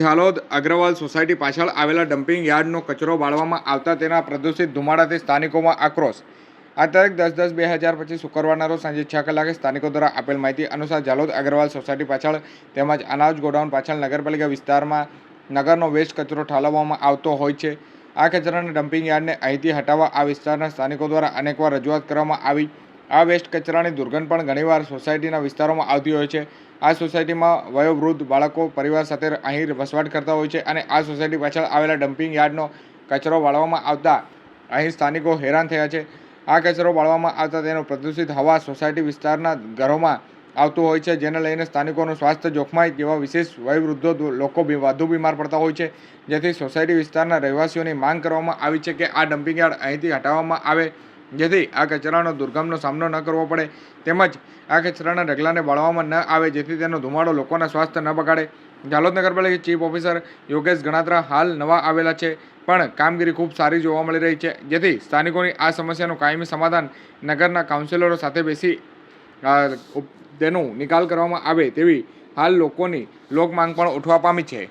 હાલોદ Agarwal society પાછળ આવેલા dumping યાર્ડનો કચરો બાળવામાં આવતા તેના પ્રદૂષિત ધુમાડાથી સ્થાનિકોમાં આક્રોશ. આ તારીખ દસ દસ બે હજાર પચીસ શુક્રવારના રોજ સાંજે છ કલાકે સ્થાનિકો દ્વારા આપેલ માહિતી અનુસાર જાલોદ અગ્રવાલ સોસાયટી પાછળ તેમજ અનાજ ગોડાઉન પાછળ નગરપાલિકા વિસ્તારમાં નગરનો વેસ્ટ કચરો ઠાલવવામાં આવતો હોય છે. આ કચરાના ડમ્પિંગ યાર્ડને અહીંથી હટાવવા આ વિસ્તારના સ્થાનિકો દ્વારા અનેકવાર રજૂઆત કરવામાં આવી. આ વેસ્ટ કચરાની દુર્ગંધ પણ ઘણીવાર સોસાયટીના વિસ્તારોમાં આવતી હોય છે. આ સોસાયટીમાં વયોવૃદ્ધ બાળકો પરિવાર સાથે અહીં વસવાટ કરતા હોય છે અને આ સોસાયટી પાછળ આવેલા ડમ્પિંગ યાર્ડનો કચરો વાળવામાં આવતા અહીં સ્થાનિકો હેરાન થયા છે. આ કચરો વાળવામાં આવતા તેનો પ્રદૂષિત હવા સોસાયટી વિસ્તારના ઘરોમાં આવતું હોય છે, જેને લઈને સ્થાનિકોનું સ્વાસ્થ્ય જોખમાય તેવા વિશેષ વયવૃદ્ધો લોકો વધુ બીમાર પડતા હોય છે. જેથી સોસાયટી વિસ્તારના રહેવાસીઓની માંગ કરવામાં આવી છે કે આ ડમ્પિંગ યાર્ડ અહીંથી હટાવવામાં આવે. જેથી આ કચરાનો દુર્ગમનો સામનો ન કરવો પડે. તેમજ આ કચરાના ઢગલાને બાળવામાં ન આવે, જેથી તેનો ધુમાડો લોકોના સ્વાસ્થ્ય ન બગાડે. જાલોદ નગરપાલિકા ચીફ ઓફિસર યોગેશ ગણાત્રા હાલ નવા આવેલા છે, પણ કામગીરી ખૂબ સારી જોવા મળી રહી છે. જેથી સ્થાનિકોની આ સમસ્યાનું કાયમી સમાધાન નગરના કાઉન્સિલરો સાથે બેસી તેનો નિકાલ કરવામાં આવે તેવી હાલ લોકોની લોકમાંગ પણ ઉઠવા પામી છે.